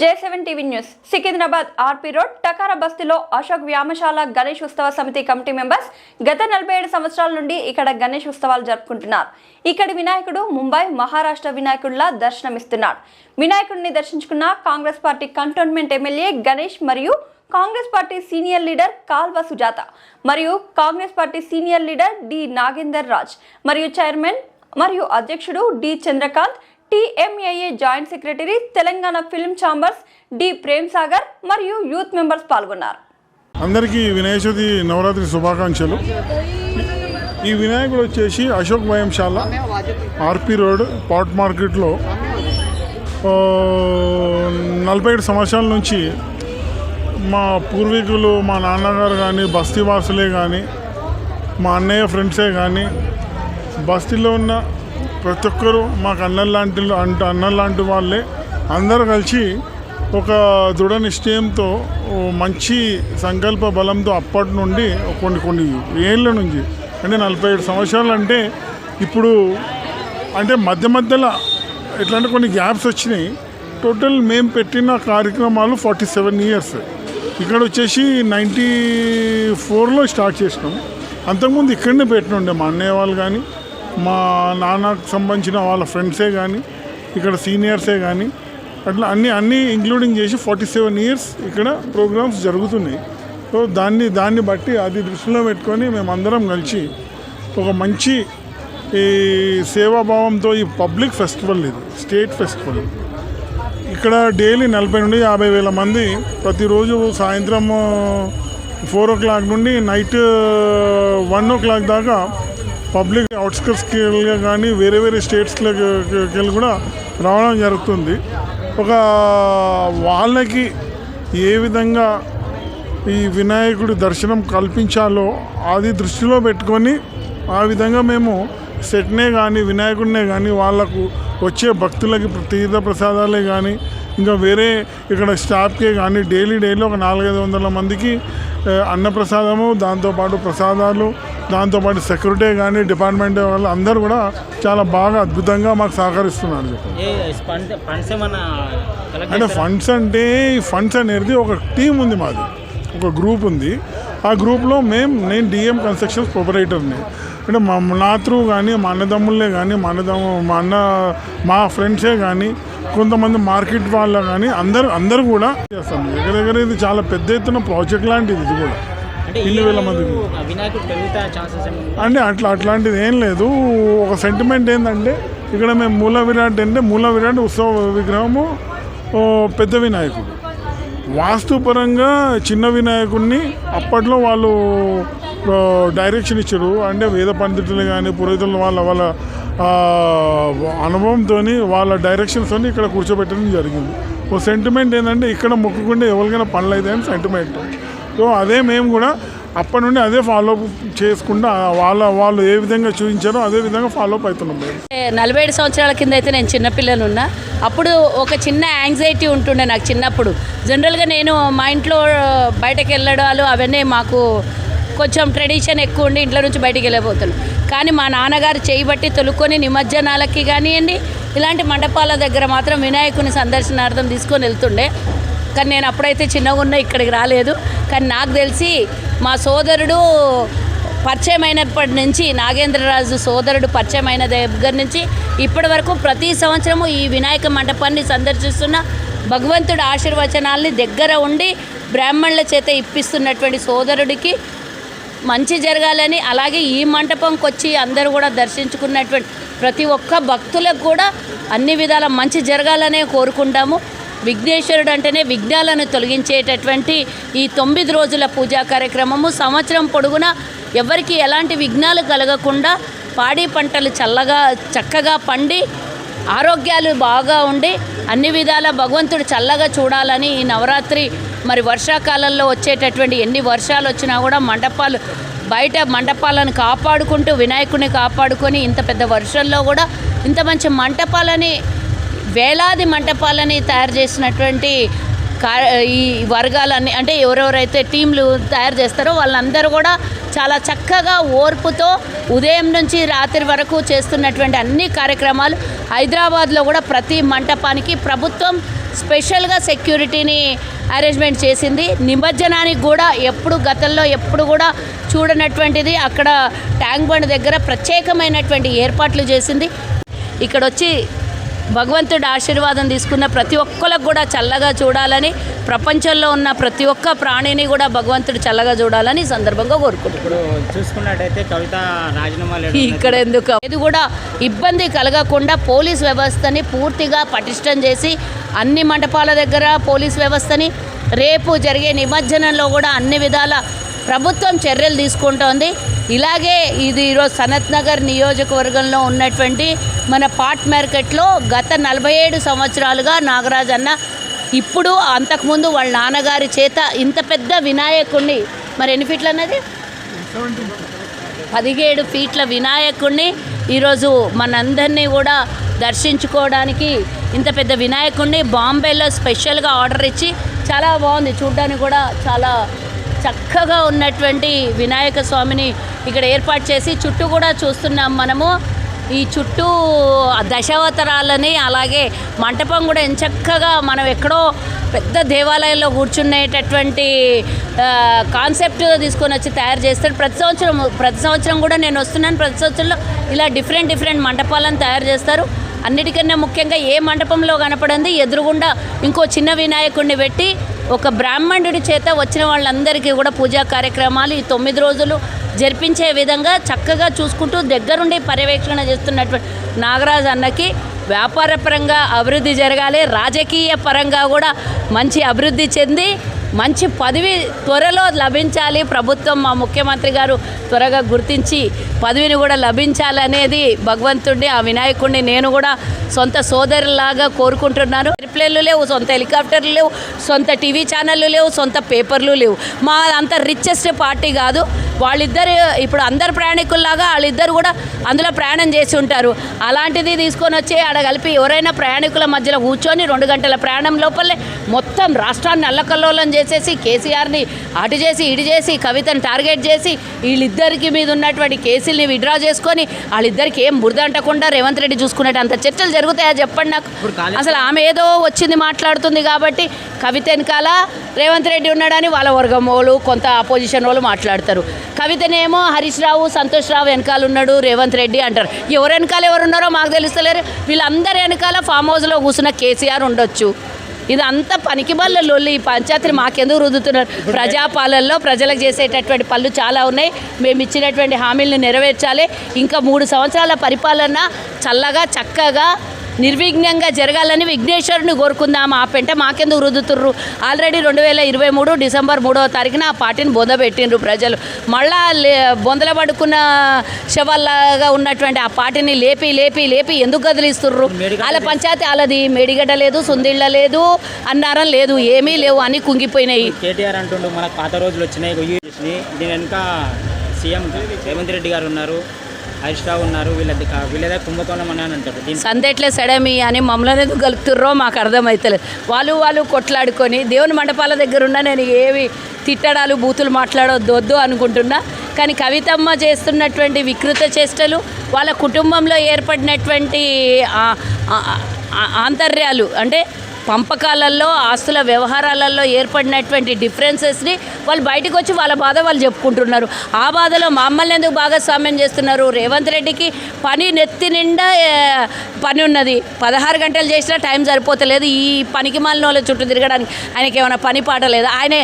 J seven TV news. Secunderabad RP road టకార బస్తీలో అశోక్ వ్యామశాల గణేష్ ఉత్సవ సమితి కమిటీ మెంబర్స్ గత నలభై ఏడు సంవత్సరాల నుండి ఇక్కడ గణేష్ ఉత్సవాలు జరుపుకుంటున్నారు. ఇక్కడి వినాయకుడు ముంబై మహారాష్ట్ర వినాయకుడిలా దర్శనమిస్తున్నాడు. వినాయకుడిని దర్శించుకున్న Congress party cantonment MLA Ganesh మరియు Congress party senior leader Kalva Sujatha మరియు Congress party senior leader D Nagender Raj మరియు చైర్మన్ మరియు అధ్యక్షుడు D Chandrakanth TMAA joint secretary Telangana film chambers D Prem Sagar మరియు యూత్ మెంబర్స్ పాల్గొన్నారు. అందరికీ వినాయక చవితి నవరాత్రి శుభాకాంక్షలు. ఈ వినాయకుడు వచ్చేసి అశోక్ వ్యాయామశాల ఆర్పి రోడ్ పాట్ మార్కెట్లో నలభై ఏడు సంవత్సరాల నుంచి మా పూర్వీకులు మా నాన్నగారు కానీ బస్తీవాసులే కానీ మా అన్నయ్య ఫ్రెండ్సే కానీ బస్తీలో ఉన్న ప్రతి ఒక్కరు మాకు అన్నం లాంటి అంటే అన్నం లాంటి వాళ్ళే. అందరూ కలిసి ఒక దృఢ నిశ్చయంతో మంచి సంకల్ప బలంతో అప్పటి నుండి కొన్ని కొన్ని ఏళ్ళ నుంచి అంటే నలభై ఏడు సంవత్సరాలు అంటే ఇప్పుడు అంటే మధ్య మధ్యలో ఎట్లా అంటే కొన్ని గ్యాప్స్ వచ్చినాయి. టోటల్ మేము పెట్టిన కార్యక్రమాలు ఫార్టీ సెవెన్ ఇయర్స్. ఇక్కడ వచ్చేసి నైంటీ ఫోర్లో స్టార్ట్ చేసినాం. అంతకుముందు ఇక్కడనే పెట్టినుండే మా అన్నయ్య వాళ్ళు కానీ మా నాన్నకు సంబంధించిన వాళ్ళ ఫ్రెండ్సే కానీ ఇక్కడ సీనియర్సే కానీ అట్లా అన్ని అన్నీ ఇంక్లూడింగ్ చేసి ఫార్టీ సెవెన్ ఇయర్స్ ఇక్కడ ప్రోగ్రామ్స్ జరుగుతున్నాయి. సో దాన్ని దాన్ని బట్టి అది దృష్టిలో పెట్టుకొని మేమందరం కలిసి ఒక మంచి ఈ సేవాభావంతో ఈ పబ్లిక్ ఫెస్టివల్ ఇది స్టేట్ ఫెస్టివల్. ఇక్కడ డైలీ నలభై నుండి యాభై వేల మంది ప్రతిరోజు సాయంత్రం ఫోర్ ఓ క్లాక్ నుండి నైట్ వన్ ఓ క్లాక్ దాకా పబ్లిక్ అవుట్స్కట్స్కి కానీ వేరే వేరే స్టేట్స్లోకి వెళ్ళి కూడా రావడం జరుగుతుంది. ఒక వాళ్ళకి ఏ విధంగా ఈ వినాయకుడి దర్శనం కల్పించాలో అది దృష్టిలో పెట్టుకొని ఆ విధంగా మేము సెట్నే కానీ వినాయకుడినే కానీ వాళ్ళకు వచ్చే భక్తులకి తీర్థ ప్రసాదాలే కానీ ఇంకా వేరే ఇక్కడ స్టాఫ్కే కానీ డైలీ డైలీ ఒక నాలుగైదు వందల మందికి అన్నప్రసాదము దాంతోపాటు ప్రసాదాలు దాంతోపాటు సెక్యూరిటీ కానీ డిపార్ట్మెంట్ వాళ్ళు అందరూ కూడా చాలా బాగా అద్భుతంగా మాకు సహకరిస్తున్నారు అంటే? ఫండ్స్ అంటే ఈ ఫండ్స్ అనేది ఒక టీం ఉంది మాది ఒక గ్రూప్ ఉంది. ఆ గ్రూప్లో మేము నేను డిఎం కన్స్ట్రక్షన్స్ ప్రొపరేటర్ని అంటే మా నా త్రూ కానీ మా అన్నదమ్ములే కానీ మా అన్నదమ్ము మా అన్న మా ఫ్రెండ్సే కానీ కొంతమంది మార్కెట్ వాళ్ళ కానీ అందరు అందరూ కూడా చేస్తాం. దగ్గర దగ్గర ఇది చాలా పెద్ద ఎత్తున ప్రాజెక్ట్ లాంటిది ఇది కూడా. ఇన్ని వేల మందికి అంటే అట్లా అట్లాంటిది ఏం లేదు. ఒక సెంటిమెంట్ ఏంటంటే ఇక్కడ మేము మూల విరాట్ అంటే మూల విరాట్ ఉత్సవ విగ్రహము పెద్ద వినాయకుడు. వాస్తుపరంగా చిన్న వినాయకుడిని అప్పట్లో వాళ్ళు డైరెక్షన్ ఇచ్చారు. అంటే వేద పండితులు కానీ పురోహితులు వాళ్ళ వాళ్ళ అనుభవంతో వాళ్ళ డైరెక్షన్స్తో ఇక్కడ కూర్చోబెట్టడం జరిగింది. ఓ సెంటిమెంట్ ఏంటంటే ఇక్కడ మొక్కుకుంటే ఎవరికైనా పనులు అవుతాయని సెంటిమెంట్ సో అదే మేము కూడా అప్పటి నుండి అదే ఫాలో చేసుకుంటా వాళ్ళ వాళ్ళు ఏ విధంగా చూపించారో అదే విధంగా ఫాలో అప్ అవుతున్నాం మేము. నలభై ఏడు సంవత్సరాల కింద అయితే నేను చిన్నపిల్లని ఉన్నా. అప్పుడు ఒక చిన్న యాంగ్జైటీ ఉంటుండే నాకు చిన్నప్పుడు. జనరల్గా నేను మా ఇంట్లో బయటకు వెళ్ళడాలు అవన్నీ మాకు కొంచెం ట్రెడిషన్ ఎక్కువ ఉండి ఇంట్లో నుంచి బయటికి వెళ్ళబోతున్నాను కానీ మా నాన్నగారు చేయబట్టి తొలుక్కొని నిమజ్జనాలకి కానివ్వండి ఇలాంటి మండపాల దగ్గర మాత్రం వినాయకుని సందర్శనార్థం తీసుకొని వెళ్తుండే. కానీ నేను అప్పుడైతే చిన్నగా ఉన్నా ఇక్కడికి రాలేదు. కానీ నాకు తెలిసి మా సోదరుడు పరిచయం అయినప్పటి నుంచి నాగేంద్రరాజు సోదరుడు పరిచయం అయిన దగ్గర నుంచి ఇప్పటి వరకు ప్రతి సంవత్సరము ఈ వినాయక మండపాన్ని సందర్శిస్తున్న భగవంతుడి ఆశీర్వచనాల్ని దగ్గర ఉండి బ్రాహ్మణుల చేత ఇప్పిస్తున్నటువంటి సోదరుడికి మంచి జరగాలని అలాగే ఈ మంటపంకి వచ్చి అందరూ కూడా దర్శించుకున్నటువంటి ప్రతి ఒక్క భక్తులకు కూడా అన్ని విధాల మంచి జరగాలనే కోరుకుంటాము. విఘ్నేశ్వరుడు అంటేనే విఘ్నాలను తొలగించేటటువంటి ఈ తొమ్మిది రోజుల పూజా కార్యక్రమము. సంవత్సరం పొడుగునా ఎవరికి ఎలాంటి విఘ్నాలు కలగకుండా పాడి పంటలు చల్లగా చక్కగా పండి ఆరోగ్యాలు బాగా ఉండి అన్ని విధాల భగవంతుడు చల్లగా చూడాలని ఈ నవరాత్రి మరి వర్షాకాలంలో వచ్చేటటువంటి ఎన్ని వర్షాలు వచ్చినా కూడా మండపాలు బయట మండపాలను కాపాడుకుంటూ వినాయకుడిని కాపాడుకొని ఇంత పెద్ద వర్షంలో కూడా ఇంత మంచి మంటపాలని వేలాది మంటపాలని తయారు చేసినటువంటి ఈ వర్గాలన్నీ అంటే ఎవరెవరైతే టీంలు తయారు చేస్తారో వాళ్ళందరూ కూడా చాలా చక్కగా ఓర్పుతో ఉదయం నుంచి రాత్రి వరకు చేస్తున్నటువంటి అన్ని కార్యక్రమాలు హైదరాబాద్లో కూడా ప్రతి మంటపానికి ప్రభుత్వం స్పెషల్గా సెక్యూరిటీని అరేంజ్మెంట్ చేసింది. నిమజ్జనానికి కూడా ఎప్పుడు గతంలో ఎప్పుడు కూడా చూడనటువంటిది. అక్కడ ట్యాంక్ బండ్ దగ్గర ప్రత్యేకమైనటువంటి ఏర్పాట్లు చేసింది. ఇక్కడ వచ్చి భగవంతుడి ఆశీర్వాదం తీసుకున్న ప్రతి ఒక్కరికి కూడా చల్లగా చూడాలని ప్రపంచంలో ఉన్న ప్రతి ఒక్క ప్రాణిని కూడా భగవంతుడు చల్లగా చూడాలని ఈ సందర్భంగా కోరుకుంటున్నాను. లేడు ఇక్కడ ఎందుకు? ఇది కూడా ఇబ్బంది కలగకుండా పోలీస్ వ్యవస్థని పూర్తిగా పటిష్టం చేసి అన్ని మండపాల దగ్గర పోలీస్ వ్యవస్థని రేపు జరిగే నిమజ్జనంలో కూడా అన్ని విధాల ప్రభుత్వం చర్యలు తీసుకుంటోంది. ఇలాగే ఇది ఈరోజు సనత్ నగర్ నియోజకవర్గంలో ఉన్నటువంటి మన పాట్ మార్కెట్లో గత నలభై ఏడు సంవత్సరాలుగా నాగరాజ్ అన్న ఇప్పుడు అంతకుముందు వాళ్ళ నాన్నగారి చేత ఇంత పెద్ద వినాయకుడిని మరి ఎన్ని ఫీట్లు అన్నది? పదిహేడు ఫీట్ల వినాయకుడిని ఈరోజు మనందరినీ కూడా దర్శించుకోవడానికి ఇంత పెద్ద వినాయకుడిని బాంబేలో స్పెషల్గా ఆర్డర్ ఇచ్చి చాలా బాగుంది. చూడ్డానికి కూడా చాలా చక్కగా ఉన్నటువంటి వినాయక స్వామిని ఇక్కడ ఏర్పాటు చేసి చుట్టూ కూడా చూస్తున్నాం మనము. ఈ చుట్టూ దశావతారాలని అలాగే మంటపం కూడా ఎంచక్కగా మనం ఎక్కడో పెద్ద దేవాలయంలో కూర్చునేటటువంటి కాన్సెప్ట్ తీసుకొని వచ్చి తయారు చేస్తారు. ప్రతి సంవత్సరం ప్రతి సంవత్సరం కూడా నేను వస్తున్నాను. ప్రతి సంవత్సరంలో ఇలా డిఫరెంట్ డిఫరెంట్ మంటపాలను తయారు చేస్తారు. అన్నిటికన్నా ముఖ్యంగా ఏ మండపంలో కనపడింది ఎదురుగుండా ఇంకో చిన్న వినాయకుడిని పెట్టి ఒక బ్రాహ్మణుడి చేత వచ్చిన వాళ్ళందరికీ కూడా పూజా కార్యక్రమాలు ఈ తొమ్మిది రోజులు జరిపించే విధంగా చక్కగా చూసుకుంటూ దగ్గరుండి పర్యవేక్షణ చేస్తున్నటువంటి నాగరాజు అన్నకి వ్యాపార పరంగా అభివృద్ధి జరగాలి రాజకీయ పరంగా కూడా మంచి అభివృద్ధి చెంది మంచి పదవి త్వరలో లభించాలి. ప్రభుత్వం మా ముఖ్యమంత్రి గారు త్వరగా గుర్తించి పదవిని కూడా లభించాలనేది భగవంతుడిని ఆ వినాయకుడిని నేను కూడా సొంత సోదరులాగా కోరుకుంటున్నాను. ఎయిర్ప్లేన్లు లేవు సొంత హెలికాప్టర్లు లేవు సొంత టీవీ ఛానళ్ళు లేవు సొంత పేపర్లు లేవు. మా అంత రిచెస్ట్ పార్టీ కాదు. వాళ్ళిద్దరు ఇప్పుడు అందరు ప్రయాణికుల్లాగా వాళ్ళిద్దరు కూడా అందులో ప్రయాణం చేసి ఉంటారు. అలాంటిది తీసుకొని వచ్చి ఆడ కలిపి ఎవరైనా ప్రయాణికుల మధ్యలో కూర్చొని రెండు గంటల ప్రయాణం లోపలే మొత్తం రాష్ట్రాన్ని అల్లకల్లోలం చేసేసి కేసీఆర్ని అటు చేసి ఇటు చేసి కవితను టార్గెట్ చేసి వీళ్ళిద్దరికి మీద ఉన్నటువంటి కేసుల్ని విడ్రా చేసుకొని వాళ్ళిద్దరికి ఏం బురద అంటకుండా రేవంత్ రెడ్డి చూసుకునేట అంత చర్చలు జరుగుతాయా చెప్పండి నాకు? అసలు ఆమె ఏదో వచ్చింది మాట్లాడుతుంది కాబట్టి కవిత వెనకాల రేవంత్ రెడ్డి ఉన్నాడని వాళ్ళ వర్గం వాళ్ళు కొంత అపోజిషన్ వాళ్ళు మాట్లాడతారు. కవితనేమో హరీష్ రావు సంతోష్ రావు వెనకాల ఉన్నాడు రేవంత్ రెడ్డి అంటారు. ఎవరు వెనకాల ఎవరు ఉన్నారో మాకు తెలుస్తలేరు వీళ్ళందరి వెనకాల ఫామ్ హౌస్లో కూర్చున్న కేసీఆర్ ఉండొచ్చు. ఇది అంత పనికి బల్ల లొల్లి. ఈ పంచాయతీని మాకెందుకు రుద్దుతున్నారు? ప్రజాపాలనలో ప్రజలకు చేసేటటువంటి పనులు చాలా ఉన్నాయి. మేము ఇచ్చినటువంటి హామీలను నెరవేర్చాలి. ఇంకా మూడు సంవత్సరాల పరిపాలన చల్లగా చక్కగా నిర్విఘ్నంగా జరగాలని విఘ్నేశ్వరుని కోరుకుందాం. ఆ పెంట మాకెందుకు రుదుతుర్రు ఆల్రెడీ రెండు వేల ఇరవై మూడు డిసెంబర్ మూడవ తారీఖున ఆ పార్టీని బొందబెట్టిండ్రు ప్రజలు. మళ్ళా బొందల పడుకున్న శవాల్లాగా ఉన్నటువంటి ఆ పార్టీని లేపి లేపి లేపి ఎందుకు కదిలిస్తుర్రు? వాళ్ళ పంచాయతీ వాళ్ళది మేడిగడ్డ లేదు సుందిళ్ళ లేదు అన్నారం లేదు ఏమీ లేవు అని కుంగిపోయినాయి. కేటీఆర్ అంటుండు మనకు పాత రోజులు వచ్చినాయి దీని వెనుక సీఎం రేవంత్ రెడ్డి గారు ఉన్నారు. హరీష్రావు ఉన్నారు వీళ్ళది వీళ్ళదే కుంభకోణం అని అంటారు. సందేట్లే సడమి అని మమ్మల్ని ఎందుకు కలుపుతుర్రో మాకు అర్థమవుతలేదు వాళ్ళు వాళ్ళు కొట్లాడుకొని దేవుని మండపాల దగ్గర ఉన్న నేను ఏవి తిట్టడాలు బూతులు మాట్లాడొద్దు వద్దు అనుకుంటున్నా. కానీ కవితమ్మ చేస్తున్నటువంటి వికృత చేష్టలు వాళ్ళ కుటుంబంలో ఏర్పడినటువంటి ఆంతర్యాలు అంటే పంపకాలలో ఆస్తుల వ్యవహారాలలో ఏర్పడినటువంటి డిఫరెన్సెస్ని వాళ్ళు బయటకు వచ్చి వాళ్ళ బాధ వాళ్ళు చెప్పుకుంటున్నారు. ఆ బాధలో మమ్మల్ని ఎందుకు భాగస్వామ్యం చేస్తున్నారు? రేవంత్ రెడ్డికి పని నెత్తి నిండా పని ఉన్నది. పదహారు గంటలు చేసినా టైం సరిపోతలేదు. ఈ పనికి మాలిన వాళ్ళ చుట్టూ తిరగడానికి ఆయనకి ఏమైనా పని పాట లేదు? ఆయన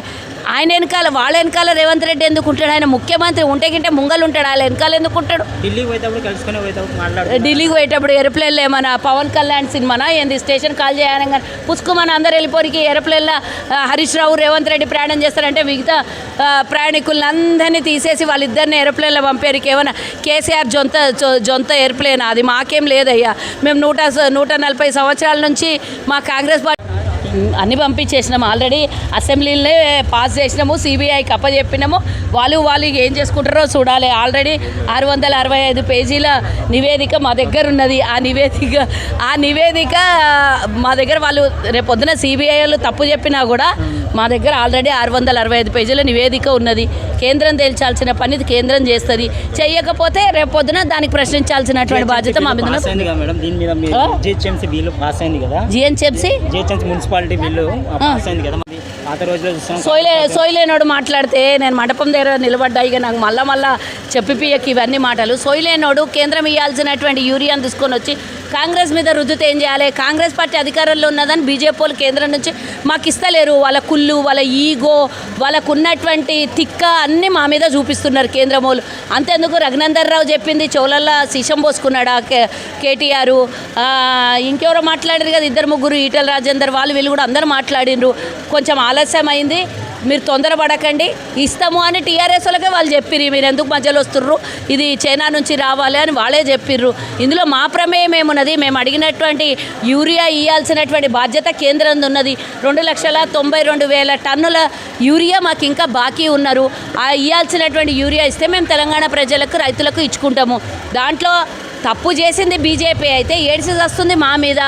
ఆయన వెనకాల వాళ్ళ వెనకాల రేవంత్ రెడ్డి ఎందుకు ఉంటాడు? ఆయన ముఖ్యమంత్రి ఉంటే గింటే ముంగలు ఉంటాడు వాళ్ళ వెనకాల ఎందుకు ఉంటాడు? ఢిల్లీకి పోయేటప్పుడు ఢిల్లీకి పోయేటప్పుడు ఏరోప్లేన్లో ఏమన్నా పవన్ కళ్యాణ్ సినిమానా? ఏంది? స్టేషన్ కాల్ చేయనగా పుచ్చుకోమని అందరు వెళ్ళిపోరికి ఏరోప్లేన్లో హరీష్ రావు రేవంత్ రెడ్డి ప్రయాణం చేస్తారంటే మిగతా అందరినీ తీసేసి వాళ్ళిద్దరిని ఏరోప్లేన్లో పంపారు ఏమన్నా కేసీఆర్ జొంత జొంత ఏరోప్లేన్ అది మాకేం లేదయ్యా. మేము నూట నూట నలభై సంవత్సరాల నుంచి మా కాంగ్రెస్ పార్టీ అన్ని పంపించేసినాము. ఆల్రెడీ అసెంబ్లీలోనే పాస్ చేసినాము సిబిఐకి అప్పచెప్పినాము వాళ్ళు వాళ్ళు ఏం చేసుకుంటారో చూడాలి. ఆల్రెడీ ఆరు వందల అరవై ఐదు పేజీల నివేదిక మా దగ్గర ఉన్నది. ఆ నివేదిక ఆ నివేదిక మా దగ్గర వాళ్ళు రేపు పొద్దున సిబిఐ వాళ్ళు తప్పు చెప్పినా కూడా మా దగ్గర ఆల్రెడీ ఆరు వందల అరవై ఐదు పేజీల నివేదిక ఉన్నది. కేంద్రం తేల్చాల్సిన పని కేంద్రం చేస్తుంది. చెయ్యకపోతే రేపు పొద్దున దానికి ప్రశ్నించాల్సినటువంటి బాధ్యత మా మీద? జిహెచ్ఎంసీ మున్సిపాలిటీ బిల్లు పాస్ అయింది కదా మరి. పాత రోజుల్లో చూస్తాం సోయిలే సోయిలేనోడు మాట్లాడితే నేను మండపం దగ్గర నిలబడ్డా ఇక నాకు మళ్ళా మళ్ళా చెప్పిపియకి ఇవన్నీ మాటలు. సోయిలేనోడు కేంద్రం ఇవ్వాల్సినటువంటి యూరియాను తీసుకొని వచ్చి కాంగ్రెస్ మీద రుద్దితే ఏం చేయాలి? కాంగ్రెస్ పార్టీ అధికారంలో ఉన్నదని బీజేపీ వాళ్ళు కేంద్రం నుంచి మాకు ఇస్తలేరు. వాళ్ళ కుళ్ళు వాళ్ళ ఈగో వాళ్ళకున్నటువంటి తిక్క అన్నీ మా మీద చూపిస్తున్నారు కేంద్రం వాళ్ళు. అంతేందుకు రఘునందర్ రావు చెప్పింది చెవులల్లో సీసం పోసుకున్నాడు ఆ కే కేటీఆర్? ఇంకెవరో మాట్లాడారు కదా ఇద్దరు ముగ్గురు ఈటల రాజేందర్ వాళ్ళు వీళ్ళు కూడా అందరూ మాట్లాడినరు కొంచెం ఆలస్యం అయింది మీరు తొందరపడకండి. ఇస్తాము అని టీఆర్ఎస్ వాళ్ళకే వాళ్ళు చెప్పిర్రు. మీరు ఎందుకు మధ్యలో వస్తుర్రు? ఇది చైనా నుంచి రావాలి అని వాళ్ళే చెప్పిర్రు. ఇందులో మా ప్రమేయం ఏమున్నది? మేము అడిగినటువంటి యూరియా ఇవ్వాల్సినటువంటి బాధ్యత కేంద్రం ఉన్నది. రెండు లక్షల తొంభై రెండు వేల టన్నుల యూరియా మాకు ఇంకా బాకీ ఉన్నారు. ఆ ఇవ్వాల్సినటువంటి యూరియా ఇస్తే మేము తెలంగాణ ప్రజలకు రైతులకు ఇచ్చుకుంటాము. దాంట్లో తప్పు చేసింది బీజేపీ అయితే ఏడ్సి వస్తుంది మా మీద.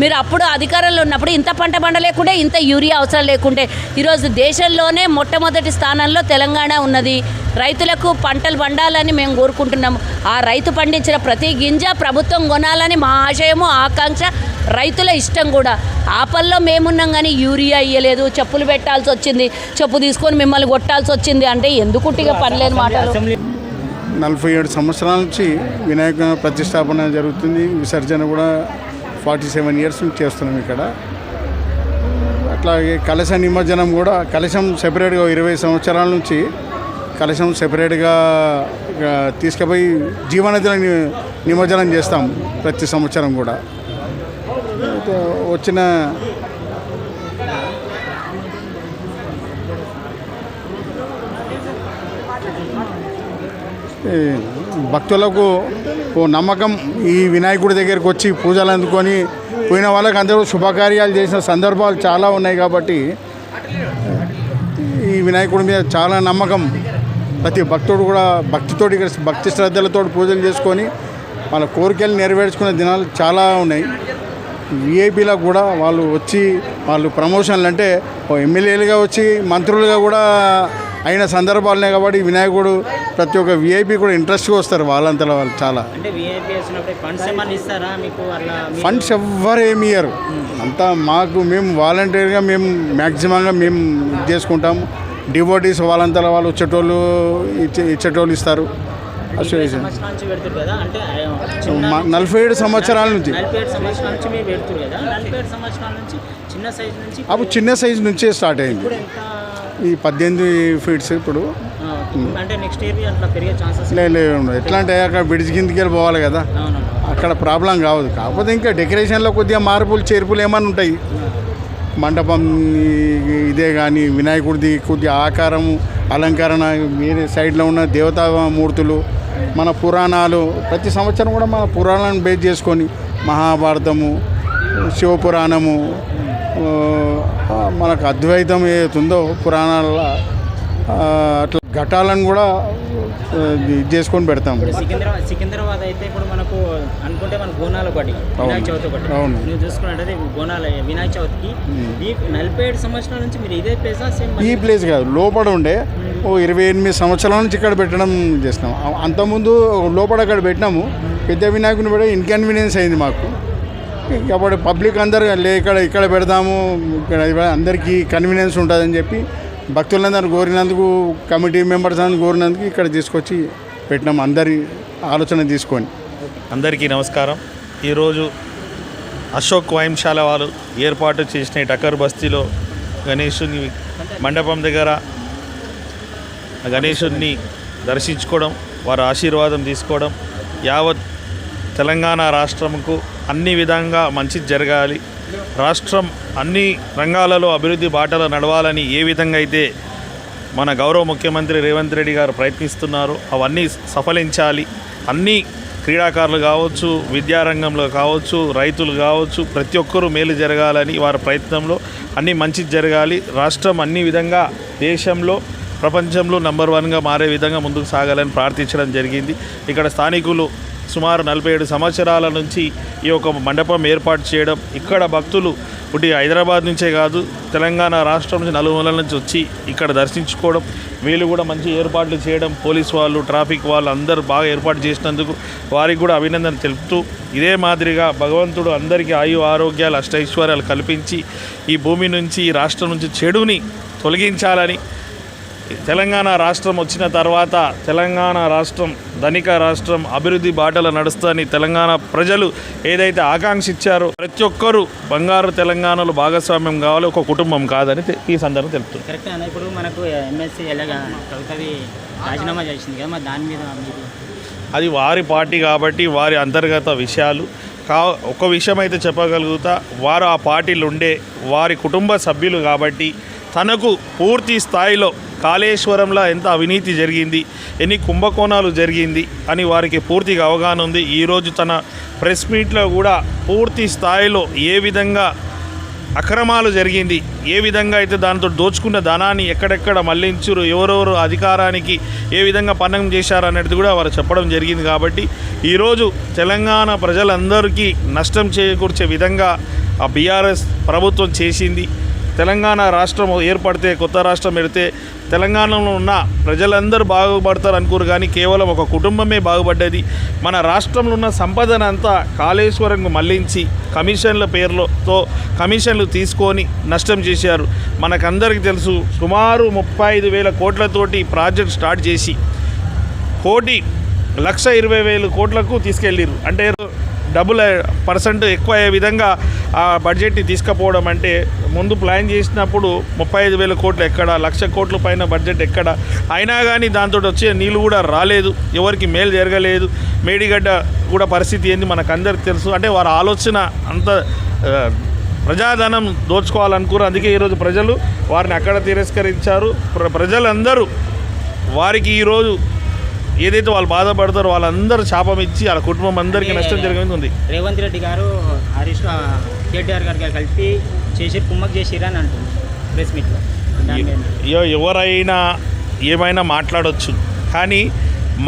మీరు అప్పుడు అధికారంలో ఉన్నప్పుడు ఇంత పంట పండలేకుంటే ఇంత యూరియా అవసరం లేకుంటే ఈరోజు దేశంలోనే మొట్టమొదటి స్థానంలో తెలంగాణ ఉన్నది. రైతులకు పంటలు పండాలని మేము కోరుకుంటున్నాము. ఆ రైతు పండించిన ప్రతి గింజ ప్రభుత్వం కొనాలని మా ఆశయము ఆకాంక్ష రైతుల ఇష్టం కూడా. ఆ పనిలో మేమున్నాం కానీ యూరియా ఇయ్యలేదు చెప్పులు పెట్టాల్సి వచ్చింది చెప్పు తీసుకొని మిమ్మల్ని కొట్టాల్సి వచ్చింది అంటే ఎందుకు ఇక పనిలేదు మాటలు? నలభై ఏడు సంవత్సరాల నుంచి వినాయక ప్రతిష్టాపన జరుగుతుంది విసర్జన కూడా ఫార్టీ సెవెన్ ఇయర్స్ నుంచి చేస్తున్నాం ఇక్కడ అట్లాగే కలశ నిమజ్జనం కూడా కలశం సెపరేట్గా ఇరవై సంవత్సరాల నుంచి కలశం సెపరేట్గా తీసుకుపోయి జీవనదిలో నిమజ్జనం చేస్తాం ప్రతి సంవత్సరం కూడా వచ్చిన వచ్చిన you. భక్తులకు ఓ నమ్మకం ఈ వినాయకుడి దగ్గరికి వచ్చి పూజలు అందుకొని పోయిన వాళ్ళకి అందరూ శుభకార్యాలు చేసిన సందర్భాలు చాలా ఉన్నాయి కాబట్టి ఈ వినాయకుడి మీద చాలా నమ్మకం. ప్రతి భక్తుడు కూడా భక్తితో ఇక్కడ భక్తి శ్రద్ధలతో పూజలు చేసుకొని వాళ్ళ కోరికలు నెరవేర్చుకునే దినాలు చాలా ఉన్నాయి. విఐపీలకు కూడా వాళ్ళు వచ్చి వాళ్ళు ప్రమోషన్లు అంటే ఓ ఎమ్మెల్యేలుగా వచ్చి మంత్రులుగా కూడా అయిన సందర్భాలునే కాబట్టి వినాయకుడు ప్రతి ఒక్క విఐపి కూడా ఇంట్రెస్ట్గా వస్తారు వాళ్ళంతలో వాళ్ళు చాలా. ఫండ్స్ ఎవ్వరు ఏమి ఇయ్యరు. అంతా మాకు మేము వాలంటీర్గా మేము మ్యాక్సిమంగా మేము ఇది చేసుకుంటాము డివోటీస్ వాళ్ళంతా వాళ్ళు వచ్చేటోళ్ళు ఇచ్చే ఇచ్చేటోళ్ళు ఇస్తారు. అసోసియేషన్ నలభై ఏడు సంవత్సరాల నుంచి. అప్పుడు చిన్న సైజు నుంచే స్టార్ట్ అయింది. ఈ పద్దెనిమిది ఫీట్స్ ఇప్పుడు అంటే నెక్స్ట్ ఇయర్ అట్లా పెరిగే ఛాన్సెస్ లే లే ఉండదు. ఎట్లా అంటే అక్కడ బ్రిడ్జ్ కిందకి వెళ్ళి పోవాలి కదా. అక్కడ ప్రాబ్లం కావద్దు కాకపోతే ఇంకా డెకరేషన్లో కొద్దిగా మార్పులు చేర్పులు ఏమన్నా ఉంటాయి. మండపం ఇదే కానీ వినాయకుడిది కొద్దిగా ఆకారము అలంకరణ వేరే సైడ్లో ఉన్న దేవతా మూర్తులు మన పురాణాలు ప్రతి సంవత్సరం కూడా మన పురాణాలను బేస్ చేసుకొని మహాభారతము శివపురాణము మనకు అద్వైతం ఏతుందో పురాణాల అట్లా ఘటాలను కూడా చేసుకొని పెడతాం. సికింద్రాబాద్ సికింద్రాబాద్ అయితే ఇప్పుడు మనకు అనుకుంటే మన బోనాలు ఒకటి వినాయక చవితి ఒకటి. అవును. నువ్వు చూసుకున్నట్టయితే బోనాలు వినాయక చవితికి ఈ నలభై ఏడు సంవత్సరాల నుంచి మీరు ఇదే ప్లేసా ఈ ప్లేస్ కాదు. లోపల ఉండే ఓ ఇరవై ఎనిమిది సంవత్సరాల నుంచి ఇక్కడ పెట్టడం చేసినాం అ- అంతకుముందు లోపల అక్కడ పెట్టినాము. పెద్ద వినాయకుని పెడితే ఇన్కన్వీనియన్స్ అయింది మాకు. కాబట్టి పబ్లిక్ అందరు లే ఇక్కడ ఇక్కడ పెడదాము ఇక్కడ అందరికీ కన్వీనియన్స్ ఉంటుందని చెప్పి భక్తులందరూ కోరినందుకు కమిటీ మెంబర్స్ అందరూ కోరినందుకు ఇక్కడ తీసుకొచ్చి పెట్టినాం. అందరి ఆలోచన తీసుకొని. అందరికీ నమస్కారం. ఈరోజు అశోక్ వైంశాల వాళ్ళు ఏర్పాటు చేసిన టకర్ బస్తీలో గణేషుని మండపం దగ్గర ఆ దర్శించుకోవడం వారి ఆశీర్వాదం తీసుకోవడం యావత్ తెలంగాణ రాష్ట్రంకు అన్ని విధంగా మంచి జరగాలి. రాష్ట్రం అన్ని రంగాలలో అభివృద్ధి బాటలో నడవాలని ఏ విధంగా అయితే మన గౌరవ ముఖ్యమంత్రి రేవంత్ రెడ్డి గారు ప్రయత్నిస్తున్నారు అవన్నీ సఫలించాలి. అన్ని క్రీడాకారులు కావచ్చు విద్యారంగంలో కావచ్చు రైతులు కావచ్చు ప్రతి ఒక్కరూ మేలు జరగాలని వారి ప్రయత్నంలో అన్నీ మంచి జరగాలి. రాష్ట్రం అన్ని విధంగా దేశంలో ప్రపంచంలో నంబర్ వన్గా మారే విధంగా ముందుకు సాగాలని ప్రార్థించడం జరిగింది. ఇక్కడ స్థానికులు సుమారు నలభై ఏడు సంవత్సరాల నుంచి ఈ యొక్క మండపం ఏర్పాటు చేయడం ఇక్కడ భక్తులు పుట్టి హైదరాబాద్ నుంచే కాదు తెలంగాణ రాష్ట్రం నుంచి నలుమూలల నుంచి వచ్చి ఇక్కడ దర్శించుకోవడం వీళ్ళు కూడా మంచి ఏర్పాట్లు చేయడం పోలీస్ వాళ్ళు ట్రాఫిక్ వాళ్ళు అందరూ బాగా ఏర్పాటు చేసినందుకు వారికి కూడా అభినందన తెలుపుతూ ఇదే మాదిరిగా భగవంతుడు అందరికీ ఆయు ఆరోగ్యాలు అష్టైశ్వర్యాలు కల్పించి ఈ భూమి నుంచి ఈ రాష్ట్రం నుంచి చెడుని తొలగించాలని తెలంగాణ రాష్ట్రం వచ్చిన తర్వాత తెలంగాణ రాష్ట్రం ధనిక రాష్ట్రం అభివృద్ధి బాటలో నడుస్తుందని తెలంగాణ ప్రజలు ఏదైతే ఆకాంక్షించారో ప్రతి ఒక్కరూ బంగారు తెలంగాణలో భాగస్వామ్యం కావాలి ఒక కుటుంబం కాదని ఈ సందర్భం తెలుపుతుంది. కరెక్ట్ అన్న. ఇప్పుడు మనకు కవితవి రాజీనామా చేసింది కదా మరి దాని మీద అది వారి పార్టీ కాబట్టి వారి అంతర్గత విషయాలు. కా ఒక విషయం అయితే చెప్పగలుగుతా వారు ఆ పార్టీలు ఉండే వారి కుటుంబ సభ్యులు కాబట్టి తనకు పూర్తి స్థాయిలో కాళేశ్వరంలో ఎంత అవినీతి జరిగింది ఎన్ని కుంభకోణాలు జరిగింది అని వారికి పూర్తిగా అవగాహన ఉంది. ఈరోజు తన ప్రెస్ మీట్లో కూడా పూర్తి స్థాయిలో ఏ విధంగా అక్రమాలు జరిగింది ఏ విధంగా అయితే దాంతో దోచుకున్న ధనాన్ని ఎక్కడెక్కడ మళ్ళించురు ఎవరెవరు అధికారానికి ఏ విధంగా పన్నం చేశారు అనేది కూడా వారు చెప్పడం జరిగింది కాబట్టి ఈరోజు తెలంగాణ ప్రజలందరికీ నష్టం చేకూర్చే విధంగా ఆ బీఆర్ఎస్ ప్రభుత్వం చేసింది. తెలంగాణ రాష్ట్రం ఏర్పడితే కొత్త రాష్ట్రం పెడితే తెలంగాణలో ఉన్న ప్రజలందరూ బాగుపడతారు అనుకోరు కానీ కేవలం ఒక కుటుంబమే బాగుపడ్డది. మన రాష్ట్రంలో ఉన్న సంపదన అంతా కాళేశ్వరంకు మళ్ళించి కమిషన్ల పేర్లతో కమిషన్లు తీసుకొని నష్టం చేశారు. మనకందరికీ తెలుసు సుమారు ముప్పై ఐదు వేల కోట్లతోటి ప్రాజెక్ట్ స్టార్ట్ చేసి కోటి లక్ష ఇరవై వేలు కోట్లకు తీసుకెళ్ళారు అంటే డబుల్ పర్సెంట్ ఎక్కువ అయ్యే విధంగా ఆ బడ్జెట్ని తీసుకుపోవడం అంటే ముందు ప్లాన్ చేసినప్పుడు ముప్పై ఐదు వేల కోట్లు ఎక్కడ లక్ష కోట్ల పైన బడ్జెట్ ఎక్కడ అయినా కానీ దాంతో వచ్చే నీళ్ళు కూడా రాలేదు ఎవరికి మేలు జరగలేదు మేడిగడ్డ కూడా పరిస్థితి ఏంది మనకు అందరికి తెలుసు. అంటే వారి ఆలోచన అంత ప్రజాధనం దోచుకోవాలనుకున్నారు. అందుకే ఈరోజు ప్రజలు వారిని అక్కడ తిరస్కరించారు. ప్ర ప్రజలందరూ వారికి ఈరోజు ఏదైతే వాళ్ళు బాధపడతారో వాళ్ళందరూ శాపం ఇచ్చి వాళ్ళ కుటుంబం అందరికీ నష్టం జరిగింది ఉంది. రేవంత్ రెడ్డి గారు హరీష్ కేటీఆర్ గారు కలిపి చేసి కుమ్మక్ చేసిరా అని అంటుంది ప్రెస్ మీట్లో. ఎవరైనా ఏమైనా మాట్లాడవచ్చు కానీ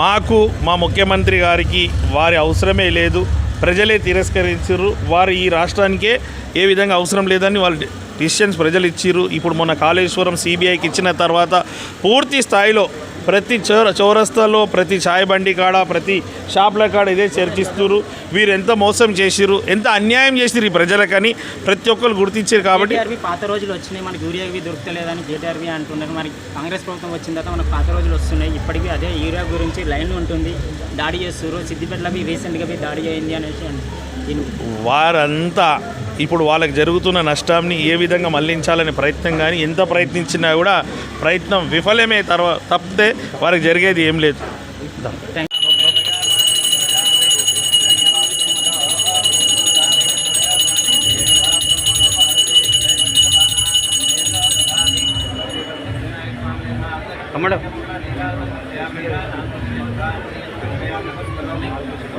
మాకు మా ముఖ్యమంత్రి గారికి వారి అవసరమే లేదు. ప్రజలే తిరస్కరించారు వారు ఈ రాష్ట్రానికే ఏ విధంగా అవసరం లేదని వాళ్ళు డిసిషన్స్ ప్రజలు ఇచ్చిర్రు. ఇప్పుడు మొన్న కాళేశ్వరం సిబిఐకి ఇచ్చిన తర్వాత పూర్తి స్థాయిలో ప్రతి చౌర చౌరస్తాలో ప్రతి చాయ్ బండి కాడ ప్రతి షాప్ల కాడ ఇదే చర్చిస్తున్నారు వీరు ఎంత మోసం చేసిర్రు ఎంత అన్యాయం చేసిర్రు ఈ ప్రజలకని ప్రతి ఒక్కరు గుర్తించారు కాబట్టి పాత రోజులు వచ్చినాయి మనకి యూరియా దొరకలేదని జేటీఆర్వి అంటున్నారు. మనకి కాంగ్రెస్ ప్రభుత్వం వచ్చిన తర్వాత మనకు పాత రోజులు వస్తున్నాయి. ఇప్పటికీ అదే యూరియా గురించి లైన్ ఉంటుంది. దాడి చేస్తున్నారు సిద్దిపేటలో రీసెంట్గా దాడి అయింది అనేసి వారంతా ఇప్పుడు వాళ్ళకి జరుగుతున్న నష్టాన్ని ఏ విధంగా మళ్ళించాలనే ప్రయత్నం కానీ ఎంత ప్రయత్నించినా కూడా ప్రయత్నం విఫలమే తర్వాత తప్పితే వారికి జరిగేది ఏం లేదు.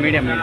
Medium medium.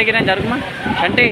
సంటే కిరా జరుగుమా? అంటే